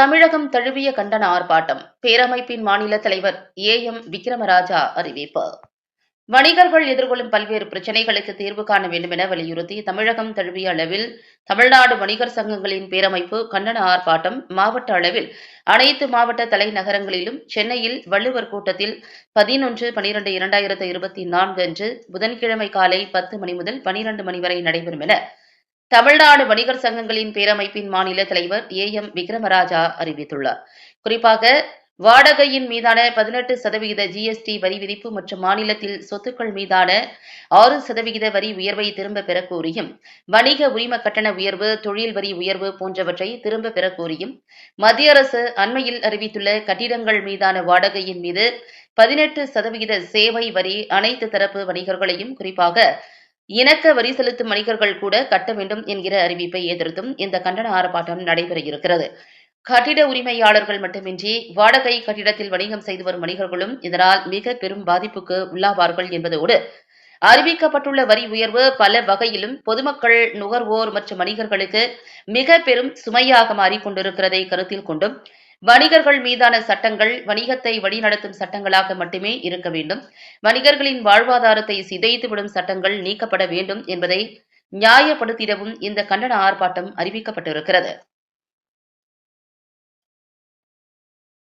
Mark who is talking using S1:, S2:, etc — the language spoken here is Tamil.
S1: தமிழகம் தழுவிய கண்டன ஆர்ப்பாட்டம். பேரமைப்பின் மாநில தலைவர் ஏ எம் விக்ரமராஜா அறிவிப்பு. வணிகர்கள் எதிர்கொள்ளும் பல்வேறு பிரச்சினைகளுக்கு தீர்வு காண வேண்டும் என வலியுறுத்தி தமிழகம் தழுவிய அளவில் தமிழ்நாடு வணிகர் சங்கங்களின் பேரமைப்பு கண்டன ஆர்ப்பாட்டம் மாவட்ட அளவில் அனைத்து மாவட்ட தலைநகரங்களிலும் சென்னையில் வள்ளுவர் கூட்டத்தில் பதினொன்று பனிரெண்டு இரண்டாயிரத்து இருபத்தி நான்கு அன்று புதன்கிழமை காலை பத்து மணி முதல் பனிரெண்டு மணி வரை நடைபெறும் என தமிழ்நாடு வணிகர் சங்கங்களின் பேரமைப்பின் மாநில தலைவர் ஏ எம் விக்ரமராஜா அறிவித்துள்ளார். குறிப்பாக வாடகையின் மீதான பதினெட்டு சதவிகித ஜிஎஸ்டி வரி விதிப்பு மற்றும் மாநிலத்தில் சொத்துக்கள் மீதான ஆறு சதவிகித வரி உயர்வை திரும்ப பெறக் கோரியும் வணிக உரிம கட்டண உயர்வு தொழில் வரி உயர்வு போன்றவற்றை திரும்ப பெற கோரியும் மத்திய அரசு அண்மையில் அறிவித்துள்ள கட்டிடங்கள் மீதான வாடகையின் மீது பதினெட்டு சதவிகித சேவை வரி அனைத்து தரப்பு வணிகர்களையும் குறிப்பாக இணக்க வரி செலுத்தும் வணிகர்கள் கூட கட்ட வேண்டும் என்கிற அறிவிப்பை எதிர்த்தும் இந்த கண்டன ஆர்ப்பாட்டம் நடைபெற இருக்கிறது கட்டிட உரிமையாளர்கள் மட்டுமின்றி வாடகை கட்டிடத்தில் வணிகம் செய்து வரும் வணிகர்களும் இதனால் மிக பெரும் பாதிப்புக்கு உள்ளாவார்கள் என்பதோடு அறிவிக்கப்பட்டுள்ள வரி உயர்வு பல வகையிலும் பொதுமக்கள் நுகர்வோர் மற்றும் வணிகர்களுக்கு மிக பெரும் சுமையாக மாறிக்கொண்டிருக்கிறதை கருத்தில் கொண்டும் வணிகர்கள் மீதான சட்டங்கள் வணிகத்தை வழிநடத்தும் சட்டங்களாக மட்டுமே இருக்க வேண்டும். வணிகர்களின் வாழ்வாதாரத்தை சிதைத்துவிடும் சட்டங்கள் நீக்கப்பட வேண்டும் என்பதை நியாயப்படுத்திடவும் இந்த கண்டன ஆர்ப்பாட்டம் அறிவிக்கப்பட்டிருக்கிறது.